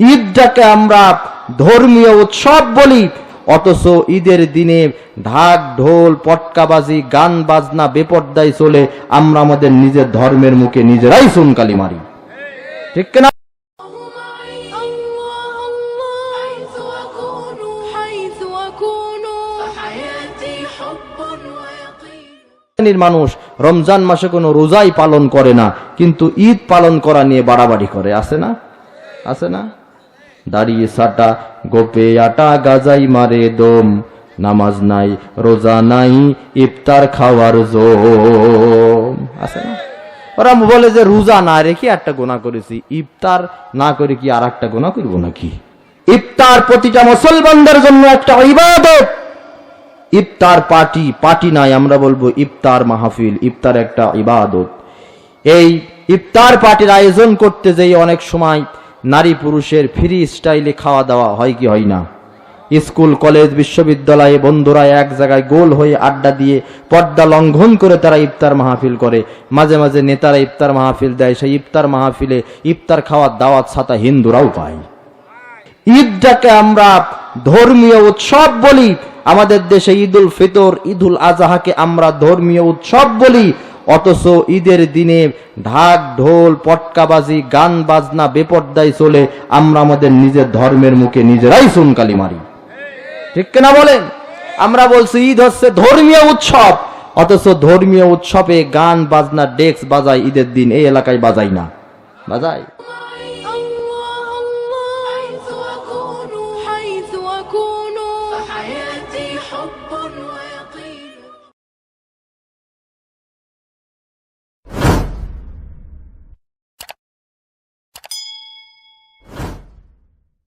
ঈদটাকে আমরা ধর্মীয় উৎসব বলি, অথচ ঈদের দিনে ঢাক, ঢোল, পটকাবাজি, গান, বাজনা, বেপর্দায় চলে আমরা আমাদের নিজের ধর্মের মুখে নিজেরাই সুনকালি মারি। ঠিক কিনা? মানুষ রমজান মাসে কোনো রোজাই পালন করে না, কিন্তু ঈদ পালন করা নিয়ে বাড়াবাড়ি করে, আছে না? আছে না? দাঁড়িয়ে সাটা, গোপে আটা গাজাই মারে দম। নামাজ নাই, রোজা নাই, ইফতার খাওয়ার জোম। আছে না? ওরা বলে যে রোজা না রেখে একটা গোনা করেছি। ইফতার না করে কি আর একটা গোনা করব নাকি? ইফতার প্রতিটা মুসলমানদের জন্য একটা ইবাদত। ইফতার পার্টি পার্টি নাই, আমরা বলব ইফতার মাহফিল, ইফতার একটা ইবাদত। এই ইফতার পার্টির আয়োজন করতে যেই অনেক সময় নারী পুরুষের ফ্রি স্টাইলে খাওয়া দাওয়া হয় কি হয় না? স্কুল, কলেজ, বিশ্ববিদ্যালয়ে বন্ধুরা এক জায়গায় গোল হয়ে আড্ডা দিয়ে পর্দা লঙ্ঘন করে তারা ইফতার মাহফিল করে। মাঝে মাঝে নেতারা ইফতার মাহফিল দেয়। সেই ইফতার মাহফিলে ইফতার খাওয়ার দাওয়াত ছাতা হিন্দুরাও পায়। ঈদটাকে আমরা ধর্মীয় উৎসব বলি। আমাদের দেশে ঈদুল ফিতর, ঈদুল আজহাকে আমরা ধর্মীয় উৎসব বলি। অথচ ঈদের দিনে ঢাক, ঢোল, পটকাবাজি, গান, বাজনা, বেপর্দায় চলে আমরা আমাদের নিজের ধর্মের মুখে নিজেরাই সুনকালি মারি। ঠিক কিনা বলেন? আমরা বলছি ঈদ হচ্ছে ধর্মীয় উৎসব, অথচ ধর্মীয় উৎসবে গান, বাজনা, ডেক্স বাজায় ঈদের দিন, এই এলাকায় বাজাই না। বাজায়?